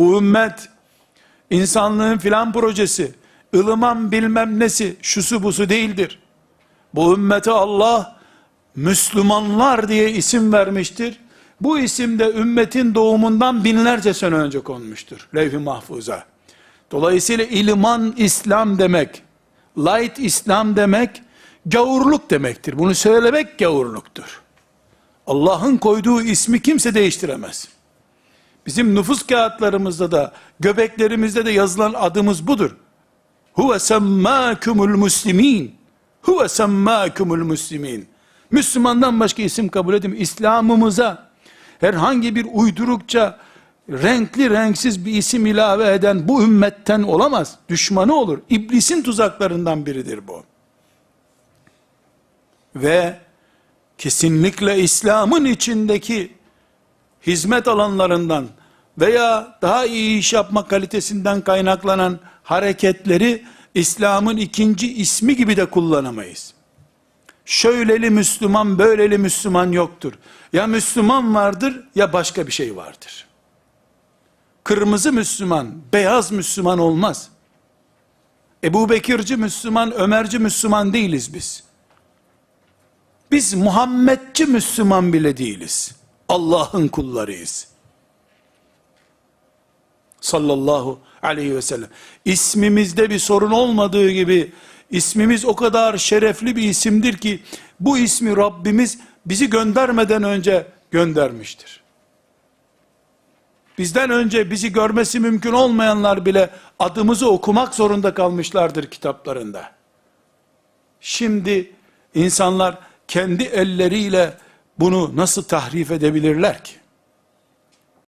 Bu ümmet insanlığın filan projesi, ılıman bilmem nesi, şusu busu değildir. Bu ümmete Allah Müslümanlar diye isim vermiştir. Bu isim de ümmetin doğumundan binlerce sene önce konmuştur. Levh-i Mahfuz'a. Dolayısıyla ilman İslam demek, light İslam demek, gavurluk demektir. Bunu söylemek gavurluktur. Allah'ın koyduğu ismi kimse değiştiremez. Bizim nüfus kağıtlarımızda da, göbeklerimizde de yazılan adımız budur. Huve semmâkumul muslimin. Huve semmâkumul muslimin. Müslümandan başka isim kabul edin. İslam'ımıza herhangi bir uydurukça renkli renksiz bir isim ilave eden bu ümmetten olamaz. Düşmanı olur. İblisin tuzaklarından biridir bu. Ve kesinlikle İslam'ın içindeki hizmet alanlarından veya daha iyi iş yapma kalitesinden kaynaklanan hareketleri İslam'ın ikinci ismi gibi de kullanamayız. Şöyleli Müslüman, böyleli Müslüman yoktur. Ya Müslüman vardır ya başka bir şey vardır. Kırmızı Müslüman, beyaz Müslüman olmaz. Ebu Bekirci Müslüman, Ömerci Müslüman değiliz biz. Biz Muhammedci Müslüman bile değiliz. Allah'ın kullarıyız. Sallallahu aleyhi ve sellem. İsmimizde bir sorun olmadığı gibi ismimiz o kadar şerefli bir isimdir ki bu ismi Rabbimiz bizi göndermeden önce göndermiştir. Bizden önce bizi görmesi mümkün olmayanlar bile adımızı okumak zorunda kalmışlardır kitaplarında. Şimdi insanlar kendi elleriyle bunu nasıl tahrif edebilirler ki?